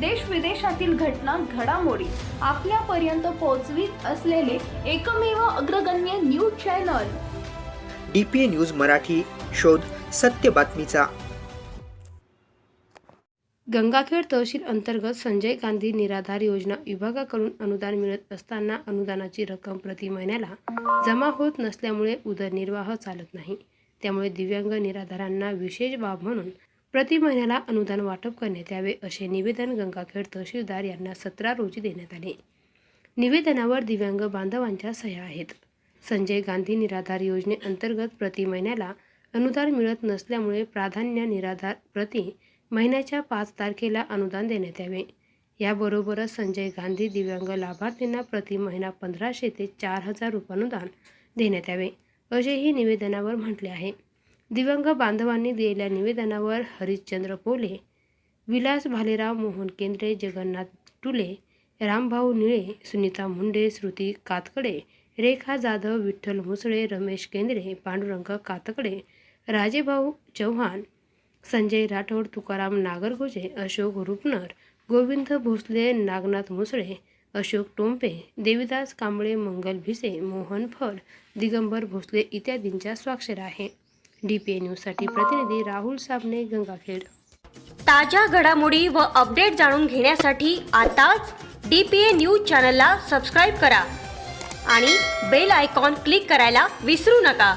देश विदेशातील घटना घडामोडी आपल्यापर्यंत पोहोचवीत असलेले एकमेव अग्रगण्य news channel. D P A news Marathi शोध सत्य बातमीचा. गंगाखेड तहसील अंतर्गत संजय गांधी निराधार योजना विभागाकडून अनुदान मिळत असताना अनुदानाची रक्कम प्रति महिन्याला जमा होत नसल्यामुळे उदरनिर्वाह चालत नाही. त्यामुळे दिव्यांग निराधारांना विशेष बाब म्हणून प्रति महिन्याला अनुदान वाटप करण्यात यावे असे निवेदन गंगाखेड तहसीलदार यांना सतरा रोजी देण्यात आले. निवेदनावर दिव्यांग बांधवांच्या सह्या आहेत. संजय गांधी निराधार योजनेअंतर्गत प्रति महिन्याला अनुदान मिळत नसल्यामुळे प्राधान्य निराधार प्रति महिन्याच्या पाच तारखेला अनुदान देण्यात यावे. याबरोबरच संजय गांधी दिव्यांग लाभार्थींना प्रति महिना पंधराशे ते चार हजार रुपये अनुदान देण्यात यावे असेही निवेदनावर म्हटले आहे. दिवंग बांधवांनी दिलेल्या निवेदनावर हरिश्चंद्र पोले विलास भालेराव मोहन केंद्रे जगन्नाथ टुले रामभाऊ निळे सुनीता मुंडे श्रुती कातकडे रेखा जाधव विठ्ठल मुसळे रमेश केंद्रे पांडुरंग कातकडे राजेभाऊ चव्हाण संजय राठोड तुकाराम नागरगोजे अशोक रुपनर गोविंद भोसले नागनाथ मुसळे अशोक टोंपे देविदास कांबळे मंगल भिसे मोहन फड दिगंबर भोसले इत्यादींच्या स्वाक्षर आहे डी पी न्यूजसाठी प्रतिनिधी राहुल साबणे गंगाखेड. ताज्या घडामोडी व अपडेट जाणून घेण्यासाठी आताच डी पी ए न्यूज चॅनलला सबस्क्राईब करा आणि बेल आयकॉन क्लिक करायला विसरू नका.